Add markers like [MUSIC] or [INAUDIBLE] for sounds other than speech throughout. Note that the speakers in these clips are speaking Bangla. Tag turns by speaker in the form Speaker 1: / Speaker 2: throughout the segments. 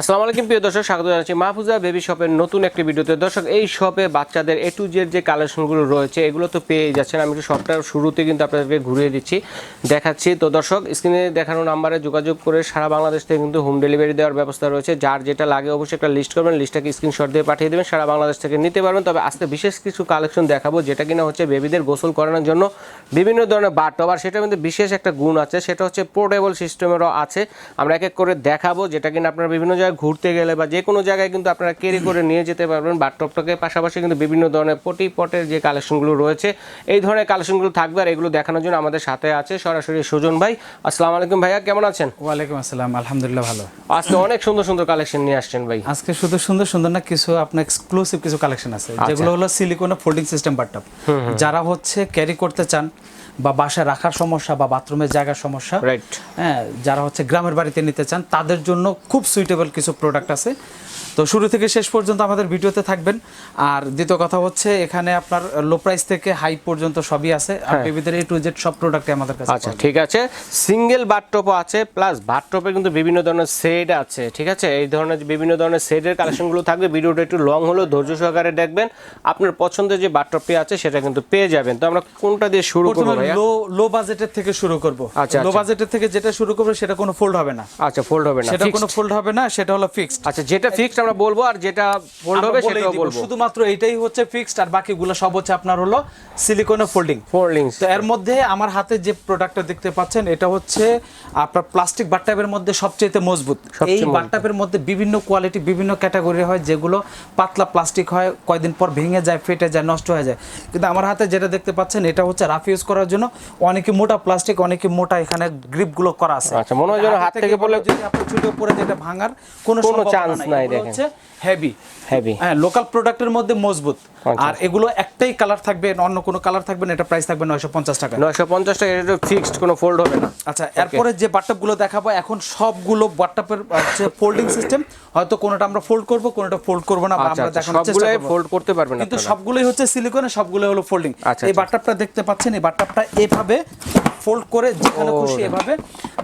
Speaker 1: আসসালামু আলাইকুম, প্রিয় দর্শক, স্বাগত জানাচ্ছি মাহফুজা বেবি শপের নতুন একটি ভিডিওতে। দর্শক, এই শপে বাচ্চাদের এ টু জেড যে কালেকশনগুলো রয়েছে, এগুলো তো পেয়ে যাচ্ছেন। আমি একটু শপটার শুরুতে কিন্তু আপনাদেরকে ঘুরিয়ে দিচ্ছি, দেখাচ্ছি। তো দর্শক, স্ক্রিনে দেখানো নাম্বারে যোগাযোগ করে সারা বাংলাদেশ থেকে কিন্তু হোম ডেলিভারি দেওয়ার ব্যবস্থা রয়েছে। যার যেটা লাগে অবশ্যই একটা লিস্ট করবেন লিস্টটাকে স্ক্রিনশট দিয়ে পাঠিয়ে দেবেন, সারা বাংলাদেশ থেকে নিতে পারবেন। তবে আজকে বিশেষ কিছু কালেকশন দেখাবো, যেটা কিনা হচ্ছে বেবিদের গোসল করানোর জন্য বিভিন্ন ধরনের বাটব আর সেটার মধ্যে বিশেষ একটা গুণ আছে, সেটা হচ্ছে পোর্টেবল সিস্টেমেরও আছে। আমরা এক এক করে দেখাবো, যেটা কিনা আপনারা বিভিন্ন জায়গায় ঘুরতে গেলে বা যে কোনো জায়গায় কিন্তু আপনারা ক্যারি করে নিয়ে যেতে পারবেন। বাথটপটাকে পাশাপাশি কিন্তু বিভিন্ন ধরনের পটি পটের যে কালেকশনগুলো রয়েছে এই ধরনের কালেকশনগুলো থাকবে আর এগুলো দেখানোর জন্য আমাদের সাথে আছে সরাসরি সুজন ভাই। আসসালামু আলাইকুম ভাইয়া কেমন আছেন?
Speaker 2: ওয়ালাইকুম আসসালাম আলহামদুলিল্লাহ ভালো।
Speaker 1: আজকে অনেক সুন্দর সুন্দর কালেকশন নিয়ে আসছেন ভাই।
Speaker 2: আজকে শুধু সুন্দর সুন্দর না কিছু আপনার এক্সক্লুসিভ কিছু কালেকশন আছে। যেগুলো হলো সিলিকনের ফোল্ডিং সিস্টেম বাটটপ যারা হচ্ছে ক্যারি করতে চান বা বাসায় রাখার সমস্যা বা বাথরুমের জায়গার সমস্যা।
Speaker 1: রাইট
Speaker 2: হ্যাঁ যারা হচ্ছে গ্রামের বাড়িতে নিতে চান তাদের জন্য খুব সুইটেবল কিছু প্রোডাক্ট আছে। তো শুরু থেকে শেষ পর্যন্ত আমাদের ভিডিওতে থাকবেন। আর দ্বিতীয় কথা হচ্ছে এখানে আপনার লো প্রাইস থেকে হাই পর্যন্ত সবই আছে। আর বেবিদের এ টু জেড সব প্রোডাক্টই আমাদের কাছে
Speaker 1: আচ্ছা ঠিক আছে। সিঙ্গেল বাথটপও আছে প্লাস বাথটপে কিন্তু বিভিন্ন ধরনের সেট আছে ঠিক আছে? এই ধরনের বিভিন্ন ধরনের সেটের কালেকশনগুলো থাকবে। ভিডিওটা একটু লং হলেও ধৈর্য সহকারে দেখবেন। আপনার পছন্দের যে বাথটপটি আছে সেটা কিন্তু পেয়ে যাবেন। তো আমরা কোনটা দিয়ে শুরু করব ভাইয়া?
Speaker 2: লো লো বাজেটের থেকে শুরু করব।
Speaker 1: আচ্ছা,
Speaker 2: লো
Speaker 1: আচ্ছা।
Speaker 2: বাজেটের থেকে যেটা শুরু করব সেটা কোনো ফোল্ড হবে না।
Speaker 1: আচ্ছা ফোল্ড হবে না
Speaker 2: সেটা। কোনো ফোল্ড হবে না সেটা হলো ফিক্সড
Speaker 1: আচ্ছা যেটা ফিক্সড আমরা বলব আর যেটা ফোল্ড হবে সেটাও বলব।
Speaker 2: শুধুমাত্র এটাই হচ্ছে ফিক্সড আর বাকিগুলো সব হচ্ছে আপনার হলো সিলিকনের ফোল্ডিং
Speaker 1: ফোল্ডিংস
Speaker 2: তো এর মধ্যে আমার হাতে যে প্রোডাক্টটা দেখতে পাচ্ছেন এটা হচ্ছে আপনার প্লাস্টিক বাট্টাপের মধ্যে সবচেয়ে মজবুত। এই। বাট্টাপের মধ্যে বিভিন্ন কোয়ালিটি বিভিন্ন ক্যাটাগরি হয় যেগুলো পাতলা প্লাস্টিক হয় কয়দিন পর ভেঙে যায় ফেটে যায় নষ্ট হয়ে যায়। কিন্তু আমার হাতে যেটা দেখতে পাচ্ছেন এটা হচ্ছে রাফ ইউজ করার জন্য অনেকে মোটা প্লাস্টিক অনেকে মোটা এখানে গ্রিপগুলো করা আছে
Speaker 1: আচ্ছা, মনে হয় যেন হাত থেকে পড়লে-
Speaker 2: যদি আপনি ছুটে পড়ে যেটা ভাঙার কোনো সম্ভাবনা
Speaker 1: নাই দেখেন।
Speaker 2: হেভি
Speaker 1: হেভি
Speaker 2: হ্যাঁ লোকাল প্রোডাক্টের মধ্যে মজবুত। আর এগুলো একটাই কালার থাকবে অন্য কোনো কালার থাকবে না এটা প্রাইস থাকবে নয়শো পঞ্চাশ টাকা।
Speaker 1: নয়শো পঞ্চাশ টাকা এটা ফিক্সড কোনো ফোল্ড হবে না।
Speaker 2: আচ্ছা এরপরে যে বাট্টাপগুলো দেখাবো এখন সবগুলো বাট্টাপের হচ্ছে ফোল্ডিং সিস্টেম হয়তো কোনোটা আমরা ফোল্ড করব কোনোটা ফোল্ড করব না
Speaker 1: আচ্ছা
Speaker 2: আমরা
Speaker 1: আচ্ছা
Speaker 2: দেখানোর চেষ্টা করব।
Speaker 1: ফোল্ড করতে পারবেন
Speaker 2: কিন্তু সবগুলোই হচ্ছে সিলিকনের সবগুলোই হলো ফোল্ডিং
Speaker 1: আচ্ছা,
Speaker 2: এই
Speaker 1: আচ্ছা।
Speaker 2: বাট্টাপটা দেখতে পাচ্ছেন এই বাট্টাপটা এভাবে ফোল্ড করে যেখানে খুশি এভাবে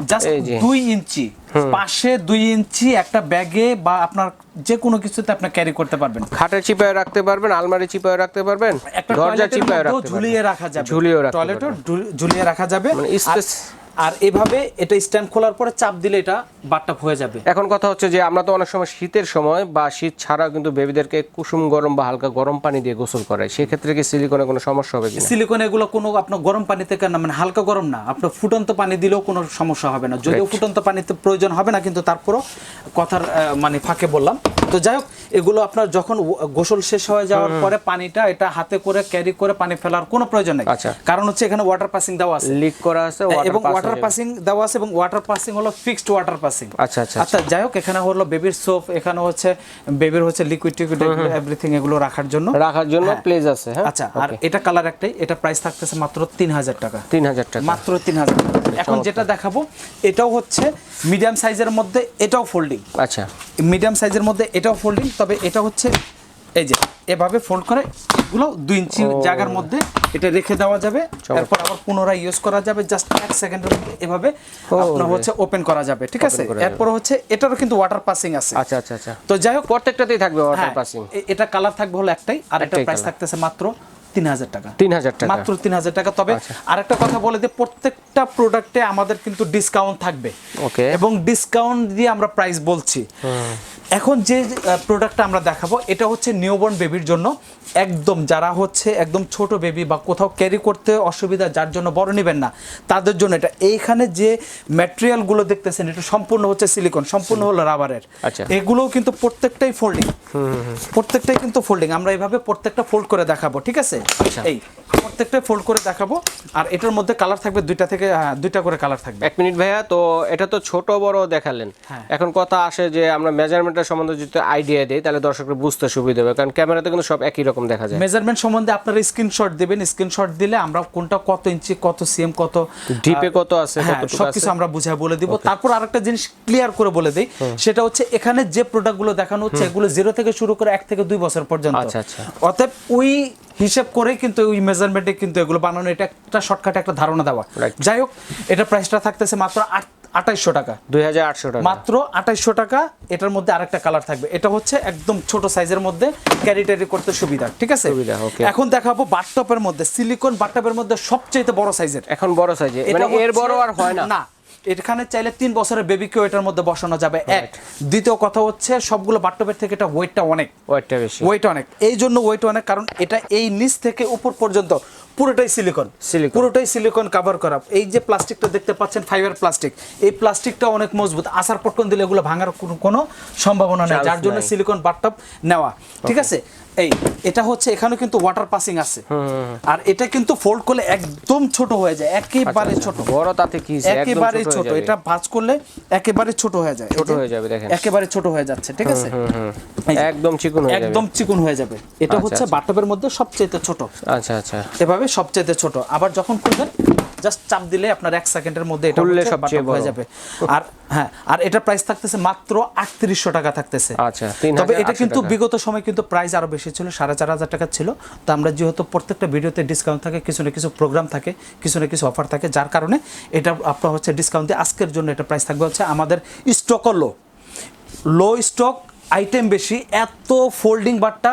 Speaker 2: জাস্ট দুই ইঞ্চি পাশে দুই ইঞ্চি একটা ব্যাগে বা আপনার যে কোনো কিছুতে আপনি ক্যারি করতে পারবেন।
Speaker 1: খাটের চিপায় রাখতে পারবেন আলমারি চিপায় রাখতে পারবেন
Speaker 2: একটা
Speaker 1: দরজা চিপায় রাখতে
Speaker 2: ঝুলিয়ে রাখা যাবে।
Speaker 1: ঝুলিয়ে রাখা
Speaker 2: টয়লেটও ঝুলিয়ে রাখা যাবে।
Speaker 1: মানে space-
Speaker 2: আর এভাবে এটা স্ট্যান্ড খোলার পরে চাপ দিলে এটা বাট্টাপ হয়ে যাবে।
Speaker 1: এখন কথা হচ্ছে যে আমরা তো অনেক সময় শীতের সময় বা শীত ছাড়াও কিন্তু বেবিদেরকে কুসুম গরম বা হালকা গরম পানি দিয়ে গোসল করাই সেক্ষেত্রে কি সিলিকনে কোনো সমস্যা হবে কিনা?
Speaker 2: সিলিকন এগুলো কোনো আপনার গরম পানি থেকে না মানে হালকা গরম না। আপনার ফুটন্ত পানি দিলেও কোনো সমস্যা হবে না। যদিও ফুটন্ত পানিতে প্রয়োজন হবে না কিন্তু তারপরও কথার মানে ফাঁকে বললাম। তো যাই হোক এগুলো আপনার যখন গোসল শেষ হয়ে যাওয়ার পরে পানিটা এটা হাতে করে ক্যারি করে পানি ফেলার কোনো প্রয়োজন নেই।
Speaker 1: আচ্ছা।
Speaker 2: কারণ হচ্ছে এখানে ওয়াটার পাসিং দেওয়া আছে।
Speaker 1: লিক করা আছে
Speaker 2: এবং
Speaker 1: pass
Speaker 2: ওয়াটার পাসিং দেওয়া আছে এবং ওয়াটার পাসিং হলো ফিক্সড ওয়াটার পাসিং
Speaker 1: আচ্ছা আচ্ছা
Speaker 2: আচ্ছা। যাই হোক এখানে হলো বেবির সোপ এখানে হচ্ছে বেবির হচ্ছে লিকুইড টিকুইড এভরিথিং এগুলো রাখার জন্য।
Speaker 1: রাখার জন্য প্লেস আছে হ্যাঁ?
Speaker 2: আচ্ছা আর এটা কালার একটাই এটা প্রাইস থাকতেছে মাত্র তিন হাজার টাকা।
Speaker 1: তিন হাজার টাকা।
Speaker 2: মাত্র তিন হাজার এখন যেটা দেখাবো এটাও হচ্ছে মিডিয়াম সাইজের মধ্যে এটাও ফোল্ডিং
Speaker 1: আচ্ছা।
Speaker 2: মিডিয়াম সাইজের মধ্যে এটাও ফোল্ডিং তবে এটা হচ্ছে এই যে এভাবে ফোল্ড করে এগুলো দুই ইঞ্চি জায়গার মধ্যে এটা রেখে দেওয়া যাবে। তারপর আবার পুনরায় ইউজ করা যাবে। জাস্ট এক সেকেন্ডের মধ্যে এভাবে আপনার হচ্ছে ওপেন করা যাবে ঠিক আছে? এরপর হচ্ছে এটারও কিন্তু ওয়াটার পাসিং আছে।
Speaker 1: আচ্ছা আচ্ছা আচ্ছা।
Speaker 2: তো যাই হোক
Speaker 1: প্রত্যেকটাতেই থাকবে ওয়াটার
Speaker 2: হ্যাঁ,
Speaker 1: পাসিং
Speaker 2: এটা কালার থাকবে হলো একটাই আর একটা প্রাইস থাকতেছে মাত্র তিন হাজার টাকা।
Speaker 1: তিন হাজার টাকা।
Speaker 2: মাত্র তিন হাজার টাকা। তবে আরেকটা কথা বলে যে প্রত্যেকটা প্রোডাক্টে আমাদের কিন্তু ডিসকাউন্ট থাকবে।
Speaker 1: ওকে
Speaker 2: এবং ডিসকাউন্ট দিয়ে আমরা প্রাইস বলছি। এখন যে প্রোডাক্টটা আমরা দেখাবো এটা হচ্ছে নিউবর্ন বেবির জন্য একদম যারা হচ্ছে একদম ছোট বেবি বা কোথাও ক্যারি করতে অসুবিধা যার জন্য বড় নেবেন না তাদের জন্য এটা। এইখানে যে ম্যাটেরিয়ালগুলো দেখতেছেন এটা সম্পূর্ণ হচ্ছে সিলিকন সম্পূর্ণ হলো রাবারের
Speaker 1: আচ্ছা।
Speaker 2: এগুলোও কিন্তু প্রত্যেকটাই ফোল্ডিং প্রত্যেকটাই কিন্তু ফোল্ডিং আমরা এইভাবে প্রত্যেকটা ফোল্ড করে দেখাবো ঠিক আছে?
Speaker 1: আচ্ছা।
Speaker 2: এই প্রত্যেকটা ফোল্ড করে দেখাবো। আর এটার মধ্যে কালার থাকবে দুইটা থেকে দুইটা করে কালার থাকবে।
Speaker 1: এক মিনিট ভাইয়া তো এটা তো ছোট বড় দেখালেন।
Speaker 2: হ্যাঁ।
Speaker 1: এখন কথা আসে যে আমরা মেজারমেন্টের সম্বন্ধে যদি আইডিয়া দিই তাহলে দর্শকরা বুঝতে সুবিধা হবে। কারণ ক্যামেরাতে কিন্তু সব একই রকম দেখা যায়।
Speaker 2: মেজারমেন্ট সম্বন্ধে আপনারা স্ক্রিনশট দিবেন। স্ক্রিনশট দিলে আমরা কোনটা কত ইঞ্চি কত সিএম কত
Speaker 1: ডিপে কত আছে
Speaker 2: হ্যাঁ সবকিছু আমরা বুঝায় বলে দিব। তারপর আরেকটা জিনিস ক্লিয়ার করে বলে দেই। সেটা হচ্ছে এখানে যে প্রোডাক্টগুলো দেখানো হচ্ছে এগুলো জিরো থেকে শুরু করে এক থেকে দুই বছর পর্যন্ত।
Speaker 1: আচ্ছা, আচ্ছা।
Speaker 2: অতএব ওই হিসেব করে কিন্তু ওই মেজারমেন্টে কিন্তু এগুলো বানানো এটা একটা শর্টকাটে একটা ধারণা দেওয়া। যাই হোক এটা প্রাইসটা থাকতেছে মাত্র আট আঠাইশশো টাকা।
Speaker 1: দুই হাজার আটশো টাকা।
Speaker 2: মাত্র আঠাইশশো টাকা এটার মধ্যে আরেকটা কালার থাকবে। এটা হচ্ছে একদম ছোট সাইজের মধ্যে ক্যারি ট্যারি করতে সুবিধা ঠিক আছে?
Speaker 1: সুবিধা.
Speaker 2: এখন দেখাবো বাথটপের মধ্যে সিলিকন বাথটপের মধ্যে সবচেয়ে বড় সাইজের।
Speaker 1: এখন বড় সাইজে মানে এর বড় আর হয় না।
Speaker 2: না এখানে চাইলে তিন বছরের বেবিকেও এটার মধ্যে বসানো যাবে। এক দ্বিতীয় কথা হচ্ছে সবগুলো বাথটপের থেকে এটা ওয়েটটা অনেক।
Speaker 1: ওয়েটটা বেশি।
Speaker 2: ওয়েট অনেক। এই জন্য ওয়েট অনেক কারণ এটা এই নিচ থেকে উপর পর্যন্ত পুরোটাই সিলিকন
Speaker 1: সিলিকন
Speaker 2: পুরোটাই সিলিকন কভার করা। এই যে প্লাস্টিকটা দেখতে পাচ্ছেন ফাইবার প্লাস্টিক এই প্লাস্টিকটা অনেক মজবুত। আসার পটকন দিলে এগুলো ভাঙার কোনো সম্ভাবনা নেই যার জন্য। সিলিকন বাটটপ নেওয়া। ঠিক আছে? এই এটা হচ্ছে এখানে কিন্তু ওয়াটার পাসিং আছে। আর এটা কিন্তু ফোল্ড করলে একদম ছোট হয়ে যায় একেবারে ছোট।
Speaker 1: বড় তাতে কি?
Speaker 2: একেবারে
Speaker 1: ছোট।
Speaker 2: এটা ভাঁজ করলে একেবারে ছোট হয়ে যায়।
Speaker 1: ছোট হয়ে যাবে, দেখেন।
Speaker 2: একেবারে ছোট হয়ে যাচ্ছে ঠিক আছে?
Speaker 1: একদম চিকন হয়ে যাবে।
Speaker 2: একদম চিকন হয়ে যাবে। এটা
Speaker 1: আচ্ছা,
Speaker 2: হচ্ছে
Speaker 1: আচ্ছা।
Speaker 2: বাটবের মধ্যে সবচেয়ে ছোট।
Speaker 1: আচ্ছা আচ্ছা।
Speaker 2: এভাবে সবচেয়ে ছোট। আবার যখন খুলবেন জাস্ট চাপ দিলে আপনার এক সেকেন্ডের মধ্যে এটা
Speaker 1: খুললে সবচেয়ে
Speaker 2: হয়ে যাবে। আর হ্যাঁ আর এটা প্রাইস থাকতেছে মাত্র আটত্রিশশো টাকা থাকতেছে।
Speaker 1: আচ্ছা,
Speaker 2: তবে এটা কিন্তু বিগত সময় কিন্তু প্রাইস আরও বেশি ছিল সাড়ে চার হাজার টাকা ছিল। তো আমরা যেহেতু প্রত্যেকটা ভিডিওতে ডিসকাউন্ট থাকে কিছু না কিছু প্রোগ্রাম থাকে কিছু না কিছু অফার থাকে যার কারণে এটা আপনার হচ্ছে ডিসকাউন্ট দিয়ে আজকের জন্য এটা প্রাইস থাকবে হচ্ছে আমাদের স্টকও লো লো স্টক আইটেম বেশি এত ফোল্ডিং বাটটা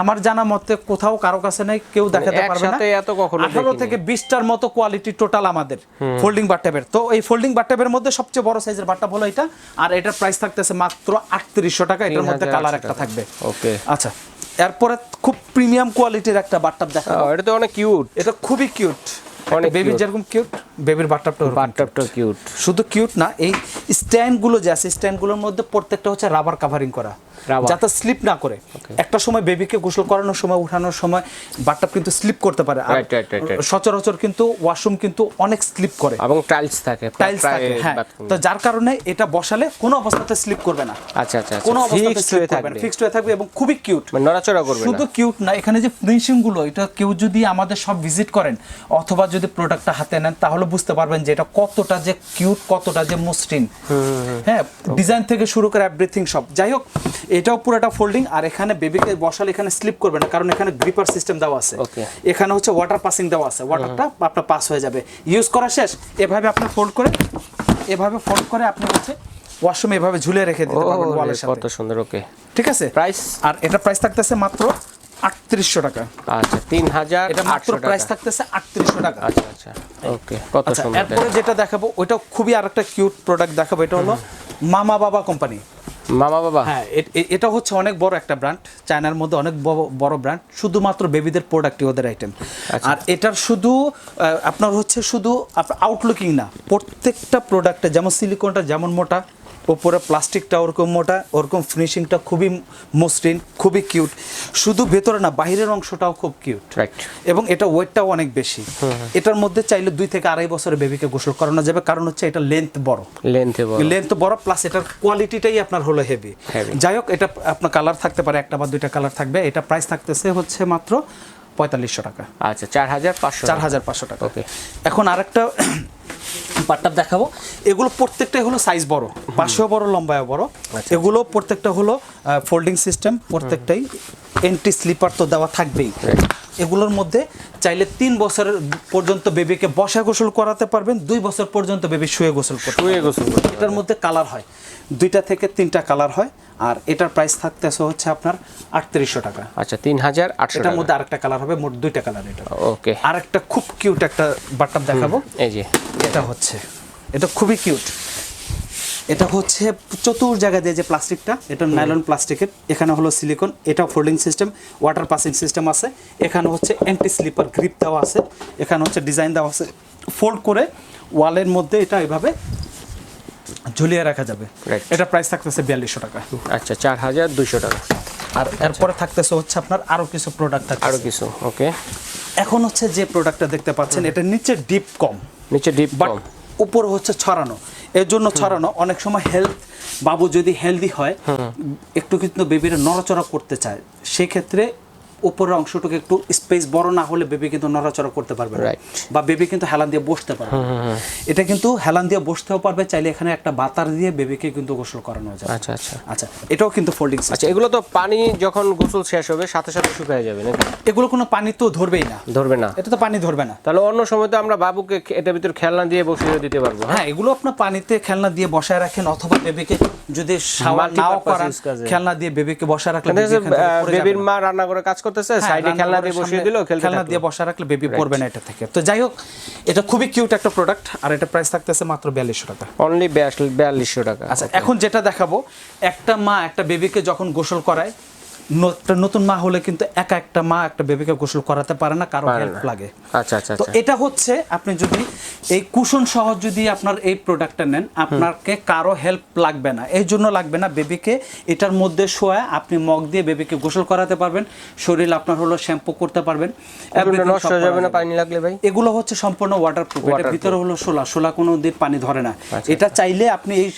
Speaker 2: আমার জানা মতে কোথাও কারও কাছে নেই কেউ দেখাতে পারবে না।
Speaker 1: এত কখনো
Speaker 2: আঠারো
Speaker 1: দেখিনি।
Speaker 2: থেকে বিশটার মতো কোয়ালিটি টোটাল আমাদের ফোল্ডিং বাট্টাবের তো এই ফোল্ডিং বাট্টাবের মধ্যে সবচেয়ে বড় সাইজের বাট্টা হলো এটা। আর এটার প্রাইস থাকতেছে মাত্র আটত্রিশশো টাকা এটার মধ্যে কালার একটা থাকবে।
Speaker 1: ওকে
Speaker 2: আচ্ছা। এরপরে খুব প্রিমিয়াম কোয়ালিটির একটা বাট্টাপ দেখা
Speaker 1: এটা তো অনেক কিউট
Speaker 2: এটা খুবই কিউট
Speaker 1: অনেক
Speaker 2: বেবি। যেরকম কিউট বেবির বাট্টাপটা
Speaker 1: বাথটাবটা কিউট
Speaker 2: শুধু কিউট না এই স্ট্যান্ডগুলো যে আছে স্ট্যান্ডগুলোর মধ্যে প্রত্যেকটা হচ্ছে রাবার কাভারিং করা। যাতে স্লিপ না করে। একটা সময় বেবিকে গোসল করানোর সময় উঠানোর সময় বাট্টাপ কিন্তু স্লিপ করতে পারে. সচরাচর কিন্তু ওয়াশরুম কিন্তু অনেক স্লিপ করে।
Speaker 1: এবং টাইলস থাকে
Speaker 2: টাইলস থাকে হ্যাঁ। তো যার কারণে এটা বসালে কোনো অবস্থাতে স্লিপ করবে না।
Speaker 1: আচ্ছা আচ্ছা
Speaker 2: কোনো
Speaker 1: আচ্ছা
Speaker 2: অবস্থাতে স্লিপ করবে না। ফিক্সড হয়ে থাকবে এবং খুবই কিউট
Speaker 1: মানে নড়াচড়া করবে
Speaker 2: শুধু কিউট না এখানে যে ফিনিশিংগুলো এটা কেউ যদি আমাদের সব ভিজিট করেন অথবা যদি প্রোডাক্টটা হাতে নেন তাহলে বুঝতে পারবেন যে এটা কতটা যে কিউট কতটা যে মসৃণ। হ্যাঁ ডিজাইন থেকে শুরু করে এভরিথিং সব। যাই হোক এটাও পুরোটা ফোল্ডিং আর এখানে বেবিকে বসালে এখানে স্লিপ করবে না কারণ এখানে গ্রিপার সিস্টেম দেওয়া আছে। এখানে হচ্ছে ওয়াটার পাসিং দেওয়া আছে। ওয়াটারটা আপনার পাস হয়ে যাবে। ইউজ করা শেষ। এভাবে আপনি ফোল্ড করে এভাবে ফোল্ড করে আপনি হচ্ছে ওয়াশরুমে এভাবে ঝুলে রেখে দিতে পারবেন ওয়ালের
Speaker 1: কত সুন্দর ওকে
Speaker 2: ঠিক আছে?
Speaker 1: প্রাইস
Speaker 2: আর এটা প্রাইস থাকতেছে মাত্র আটত্রিশশো টাকা।
Speaker 1: আচ্ছা তিন হাজার
Speaker 2: এটা মাত্র প্রাইস থাকতেছে আটত্রিশশো টাকা।
Speaker 1: আচ্ছা আচ্ছা। ওকে। কত
Speaker 2: আচ্ছা
Speaker 1: সুন্দর
Speaker 2: এরপরে যেটা দেখাবো ওইটা খুবই আরেকটা কিউট প্রোডাক্ট দেখাবো এটা হলো মামা বাবা কোম্পানি।
Speaker 1: মামা বাবা?
Speaker 2: হ্যাঁ এটা হচ্ছে অনেক বড় একটা ব্র্যান্ড চায়নার মধ্যে অনেক বড়- বড় ব্র্যান্ড শুধুমাত্র বেবিদের প্রোডাক্টই ওদের আইটেম আর এটার শুধু আপনার হচ্ছে শুধু আউটলুকিং না প্রত্যেকটা প্রোডাক্টে যেমন সিলিকনটা যেমন মোটা ওপরে প্লাস্টিকটা ওরকম মোটা ওরকম ফিনিশিংটা খুবই মসৃণ খুবই কিউট শুধু ভেতরে না বাইরের অংশটাও খুব কিউট এবং এটা ওয়েটটাও অনেক বেশি। এটার মধ্যে চাইলে দুই থেকে আড়াই বছরের বেবিকে গোসল করানো যাবে। কারণ হচ্ছে এটা লেন্থ বড়।
Speaker 1: লেন্থে বড়।
Speaker 2: লেন্থ বড় প্লাস এটার কোয়ালিটিটাই আপনার হলো হেভি যাই হোক এটা আপনার কালার থাকতে পারে একটা বা দুইটা কালার থাকবে। এটা প্রাইস থাকতেছে হচ্ছে মাত্র পঁয়তাল্লিশশো টাকা।
Speaker 1: আচ্ছা চার হাজার পাঁচশো
Speaker 2: চার হাজার পাঁচশো টাকা।
Speaker 1: ওকে
Speaker 2: এখন আরেকটা পাট্টাপ দেখাবো। এগুলো প্রত্যেকটাই হলো সাইজ বড়। পাশেও বড় লম্বায়ও বড়।
Speaker 1: আচ্ছা।
Speaker 2: এগুলো প্রত্যেকটা হলো ফোল্ডিং সিস্টেম প্রত্যেকটাই এন্টি স্লিপার তো দেওয়া থাকবেই। এগুলোর মধ্যে চাইলে তিন বছর পর্যন্ত বেবিকে বসা গোসল করাতে পারবেন দুই বছর পর্যন্ত বেবি শুয়ে গোসল করতে
Speaker 1: শুয়ে গোসল
Speaker 2: এটার মধ্যে কালার হয়। দুইটা থেকে তিনটা কালার হয়। আর এটার প্রাইস থাকতেছে হচ্ছে আপনার আটত্রিশশো টাকা।
Speaker 1: আচ্ছা তিন হাজার আটশো
Speaker 2: এটার মধ্যে আরেকটা কালার হবে মোট দুইটা কালার এটা।
Speaker 1: ওকে
Speaker 2: আরেকটা খুব কিউট একটা বাট্টাপ দেখাবো।
Speaker 1: এই যে।
Speaker 2: এটা হচ্ছে। এটা খুবই কিউট এটা হচ্ছে চতুর জায়গা দিয়ে যে প্লাস্টিকটা এটা নাইলন প্লাস্টিকের এখানে হলো সিলিকন এটা folding system water passing system আছে। এখানে হচ্ছে অ্যান্টি স্লিপার গ্রিপ দেওয়া আছে। এখানে হচ্ছে ডিজাইন দেওয়া আছে। ফোল্ড করে ওয়ালের মধ্যে এটা এভাবে ঝুলিয়ে রাখা যাবে. এটা প্রাইস থাকতেছে বিয়াল্লিশশো টাকা।
Speaker 1: আচ্ছা চার হাজার দুশো টাকা।
Speaker 2: আর এরপরে থাকতেছে হচ্ছে আপনার আরও কিছু প্রোডাক্ট
Speaker 1: আরও
Speaker 2: থাকবে
Speaker 1: কিছু ওকে
Speaker 2: এখন হচ্ছে যে প্রোডাক্টটা দেখতে পাচ্ছেন এটা নিচে ডিপ কম।
Speaker 1: নিচে ডিপ
Speaker 2: বাট উপরে হচ্ছে ছড়ানো। এর জন্য ছড়ানো অনেক সময় হেলথ বাবু যদি হেলদি হয় একটু কিন্তু বেবিরা নড়াচড়া করতে চায় সেক্ষেত্রে উপরের অংশটুকু একটু স্পেস বড় না হলে বেবি কিন্তু নড়াচড়া করতে পারবে বা বেবি কিন্তু হেলান দিয়ে বসতে পারবে এটা কিন্তু হেলান দিয়ে বসতেও পারবে চাইলে এখানে একটা বাতার দিয়ে বেবিকে কিন্তু গোসল করানো যাবে
Speaker 1: আচ্ছা আচ্ছা।
Speaker 2: আচ্ছা এটাও কিন্তু ফোল্ডিং
Speaker 1: আচ্ছা এগুলো তো পানি যখন গোসল শেষ হবে সাথে সাথে শুকিয়ে যাবে নাকি?
Speaker 2: এগুলো কোনো পানি তো ধরবেই না।
Speaker 1: ধরবে না।
Speaker 2: এটা তো পানি ধরবে না।
Speaker 1: তাহলে অন্য সময় তো আমরা বাবুকে এটার ভিতর খেলনা দিয়ে বসিয়ে দিতে পারব হ্যাঁ?
Speaker 2: হ্যাঁ এগুলো আপনার পানিতে খেলনা দিয়ে বসায় রাখেন অথবা বেবিকে যদি শাওয়ার নাও করান খেলনা দিয়ে বেবিকে বসা রাখলে
Speaker 1: বেবির মা রান্না করে কাজ করতেছে
Speaker 2: হ্যাঁ,
Speaker 1: সাইডে খেলনা দিয়ে বসিয়ে দিল
Speaker 2: খেলনা দিয়ে বসা রাখলে বেবি পড়বে না এটা থেকে। তো যাই হোক এটা খুবই কিউট একটা প্রোডাক্ট আর এটা প্রাইস থাকতেছে মাত্র বিয়াল্লিশশো টাকা।
Speaker 1: অনলি বিয়াল্লিশশো টাকা।
Speaker 2: আচ্ছা এখন যেটা দেখাবো একটা মা একটা বেবিকে যখন গোসল করায় একটা নতুন মা হলে কিন্তু একা একটা মা একটা বেবিকে গোসল করাতে পারে না
Speaker 1: কারও
Speaker 2: হেল্প লাগে।
Speaker 1: আচ্ছা আচ্ছা
Speaker 2: তো
Speaker 1: আচ্ছা।
Speaker 2: এটা হচ্ছে আপনি যদি এই কুশন সহ যদি আপনার এই প্রোডাক্টটা নেন আপনাকে কারও হেল্প লাগবে না। এই জন্য লাগবে না বেবিকে এটার মধ্যে শোয়া আপনি মগ দিয়ে বেবিকে গোসল করাতে পারবেন শরীর আপনার হলো শ্যাম্পু করতে পারবেন
Speaker 1: এগুলো নষ্ট হয়ে যাবে না পানি লাগলে ভাই?
Speaker 2: এগুলো হচ্ছে সম্পূর্ণ ওয়াটারপ্রুফ এটার। ভিতরে হলো শোলা শোলা কোনো দিন পানি ধরে না।
Speaker 1: আচ্ছা,
Speaker 2: এটা চাইলে আপনি এই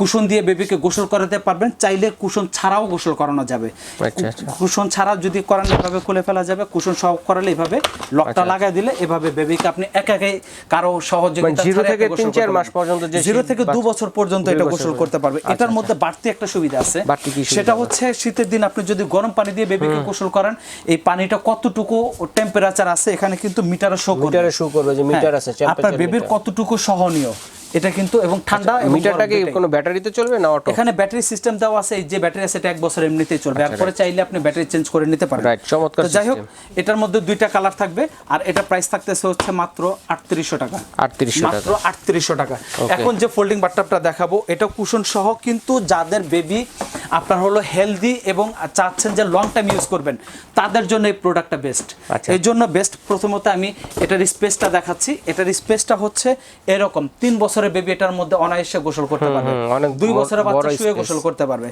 Speaker 2: কুশন দিয়ে বেবিকে গোসল করাতে পারবেন চাইলে কুশন ছাড়াও গোসল করানো যাবে।
Speaker 1: আচ্ছা, আচ্ছা।
Speaker 2: কুশন ছাড়া যদি করান এভাবে খুলে ফেলা যাবে কুশন সহ করালে এভাবে লকটা
Speaker 1: আচ্ছা।
Speaker 2: লাগাই দিলে এভাবে বেবিকে আপনি একা একাই কারও সহযোগিতা
Speaker 1: মানে জিরো থেকে তিন চার মাস পর্যন্ত
Speaker 2: জিরো থেকে দু বছর পর্যন্ত এটা গোসল করতে পারবে এটার। মধ্যে বাড়তি একটা সুবিধা আছে। সেটা হচ্ছে শীতের দিন আপনি যদি গরম পানি দিয়ে বেবিকে গোসল করেন এই পানিটা কতটুকু টেম্পারেচার আছে এখানে কিন্তু মিটারে শো করবে।
Speaker 1: মিটারে শো করবে যে মিটার
Speaker 2: হ্যাঁ,
Speaker 1: আছে
Speaker 2: আপনার বেবির কতটুকু সহনীয়? এটা কিন্তু এবং ঠান্ডা এবং
Speaker 1: মিটারটা কি কোনো ব্যাটারিতে চলবে না অটো?
Speaker 2: এখানে ব্যাটারি সিস্টেম দেওয়া আছে এই যে ব্যাটারি আছে এটা এক বছর এমনিতেই চলবে। এরপরে চাইলে আপনি ব্যাটারি চেঞ্জ করে নিতে পারেন।
Speaker 1: রাইট চমৎকার
Speaker 2: তো যাই হোক এটার মধ্যে দুইটা কালার থাকবে আর এটা প্রাইস থাকতেছে হচ্ছে মাত্র আটত্রিশশো টাকা।
Speaker 1: আটত্রিশশো টাকা।
Speaker 2: মাত্র আটত্রিশশো টাকা। এখন যে ফোল্ডিং বাট্টাপটা দেখাবো এটা কুশন সহ কিন্তু যাদের বেবি আপনার হলো হেলদি এবং চাচ্ছেন যে লং টাইম ইউজ করবেন। তাদের জন্য এই প্রোডাক্টটা বেস্ট
Speaker 1: আচ্ছা।
Speaker 2: এই জন্য বেস্ট প্রথমত আমি এটার স্পেসটা দেখাচ্ছি। এটার স্পেসটা হচ্ছে এরকম তিন বছরের বেবি এটার মধ্যে অনায়াসে গোসল করতে পারবে। দুই বছরের বাচ্চা শুয়ে গোসল করতে পারবে।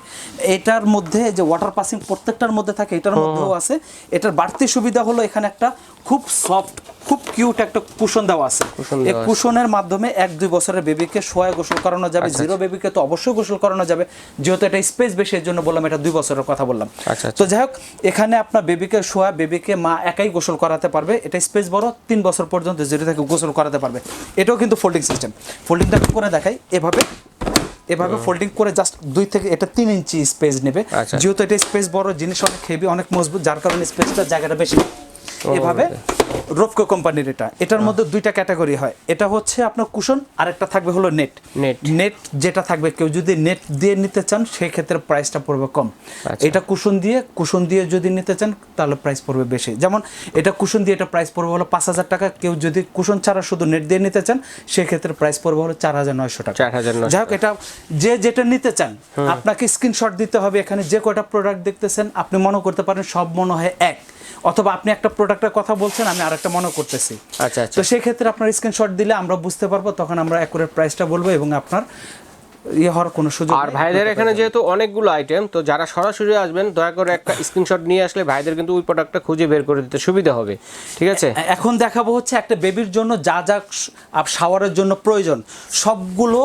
Speaker 2: এটার মধ্যে যে ওয়াটার পাসিং প্রত্যেকটার মধ্যে থাকে এটার মধ্যেও আছে। এটার বাড়তি সুবিধা হলো এখানে একটা খুব সফট খুব কিউট একটা কুশন দেওয়া আছে। এই কুশনের মাধ্যমে এক দুই বছরের বেবিকে শোয়া গোসল করানো যাবে
Speaker 1: আচ্ছা,
Speaker 2: জিরো বেবিকে তো অবশ্যই গোসল করানো যাবে। যেহেতু এটা স্পেস বেশি এর জন্য বললাম এটা দুই বছরের কথা বললাম।
Speaker 1: আচ্ছা, আচ্ছা।
Speaker 2: তো যাই হোক এখানে আপনার বেবিকে শোয়া বেবিকে মা একাই গোসল করাতে পারবে। এটা স্পেস বড় তিন বছর পর্যন্ত জিরো থেকে গোসল করাতে পারবে। এটাও কিন্তু ফোল্ডিং সিস্টেম ফোল্ডিংটা করে দেখাই। এভাবে এভাবে ফোল্ডিং করে জাস্ট দুই থেকে এটা তিন ইঞ্চি স্পেস নেবে।
Speaker 1: আচ্ছা।
Speaker 2: যেহেতু এটা স্পেস বড় জিনিস অনেক হেভি অনেক মজবুত যার কারণে স্পেসটা জায়গাটা বেশি। এভাবে রোপকো কোম্পানির এটা। এটার মধ্যে দুইটা ক্যাটাগরি হয়। এটা হচ্ছে আপনার কুশন আর একটা থাকবে হলো নেট
Speaker 1: নেট
Speaker 2: নেট যেটা থাকবে কেউ যদি নেট দিয়ে নিতে চান সেই ক্ষেত্রে প্রাইসটা পড়বে কম।
Speaker 1: আচ্ছা।
Speaker 2: এটা কুশন দিয়ে কুশন দিয়ে যদি নিতে চান তাহলে প্রাইস পড়বে বেশি। যেমন এটা কুশন দিয়ে এটা প্রাইস পড়বে হলো পাঁচ হাজার টাকা। কেউ যদি কুশন ছাড়া শুধু নেট দিয়ে নিতে চান সেক্ষেত্রে প্রাইস পড়বে হলো চার হাজার নয়শো টাকা।
Speaker 1: 4,900
Speaker 2: যাই হোক এটা যে যেটা নিতে চান আপনাকে স্ক্রিনশট দিতে হবে। এখানে যে কয়টা প্রোডাক্ট দেখতেছেন আপনি মনে করতে পারেন সব মনে হয় এক। অথবা আপনি একটা প্রোডাক্টের কথা বলছেন আমি আরেকটা মনে করতেছি।
Speaker 1: আচ্ছা আচ্ছা।
Speaker 2: তো সেই ক্ষেত্রে আপনার স্ক্রিনশট দিলে আমরা বুঝতে পারব তখন আমরা অ্যাকুরেট প্রাইসটা বলব এবং আপনার ইয়ে হওয়ার কোনো সুযোগ
Speaker 1: আর ভাইদের এখানে যেহেতু অনেকগুলো আইটেম তো যারা সরাসরি আসবেন দয়া করে একটা স্ক্রিনশট নিয়ে আসলে ভাইদের কিন্তু ওই প্রোডাক্টটা খুঁজে বের করে দিতে সুবিধা হবে ঠিক আছে?
Speaker 2: এখন দেখাবো হচ্ছে একটা বেবির জন্য যা যা শাওয়ারের জন্য প্রয়োজন সবগুলো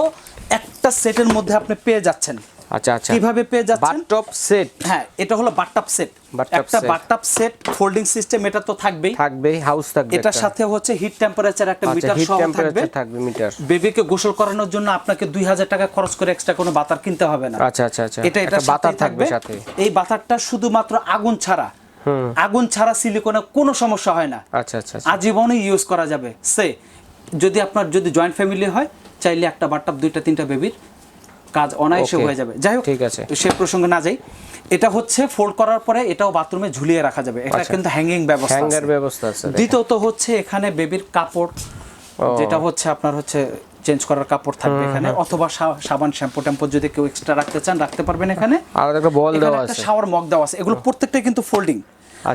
Speaker 2: একটা সেটের মধ্যে আপনি পেয়ে যাচ্ছেন।
Speaker 1: আচ্ছা আচ্ছা।
Speaker 2: কীভাবে পেয়ে যাচ্ছেন?
Speaker 1: Bathtub set.
Speaker 2: হ্যাঁ এটা হলো বাটটাপ সেট। একটা
Speaker 1: set।
Speaker 2: সেট ফোল্ডিং সিস্টেম এটা তো থাকবেই।
Speaker 1: থাকবে হাউস থাকবে
Speaker 2: এটার সাথে হচ্ছে হিট টেম্পারেচার একটা
Speaker 1: আচ্ছা
Speaker 2: মিটার সহ থাকবে।
Speaker 1: থাকবে মিটার
Speaker 2: বেবিকে গোসল করানোর জন্য আপনাকে দুই হাজার টাকা খরচ করে এক্সট্রা কোনো বাতার কিনতে হবে না।
Speaker 1: আচ্ছা আচ্ছা আচ্ছা।
Speaker 2: এটা এটা
Speaker 1: একটা বাতার থাকবে সাথে।
Speaker 2: এই বাতারটা শুধুমাত্র আগুন ছাড়া। আগুন ছাড়া সিলিকনে কোনো সমস্যা হয় না।
Speaker 1: আচ্ছা আচ্ছা আচ্ছা।
Speaker 2: আজীবনই ইউজ করা যাবে। সে যদি আপনার যদি জয়েন্ট ফ্যামিলি হয় চাইলে একটা বাট্টাপ দুইটা তিনটা বেবির কাজ অনায়াসে হয়ে যাবে। যাই হোক
Speaker 1: ঠিক আছে।
Speaker 2: সে প্রসঙ্গে না যাই। এটা হচ্ছে ফোল্ড করার পরে এটাও বাথরুমে ঝুলিয়ে রাখা যাবে। এটা
Speaker 1: আচ্ছা।
Speaker 2: কিন্তু হ্যাঙ্গিং ব্যবস্থা
Speaker 1: হ্যাঙ্গার ব্যবস্থা আছে
Speaker 2: দ্বিতীয়ত হচ্ছে এখানে বেবির কাপড় যেটা হচ্ছে আপনার হচ্ছে চেঞ্জ করার কাপড় থাকবে এখানে। অথবা সাবান শ্যাম্পু ট্যাম্পু যদি কেউ এক্সট্রা রাখতে চান রাখতে পারবেন এখানে।
Speaker 1: আর একটা বল দেওয়া
Speaker 2: একটা
Speaker 1: আছে।
Speaker 2: শাওয়ার মগ দেওয়া আছে। এগুলো প্রত্যেকটাই কিন্তু ফোল্ডিং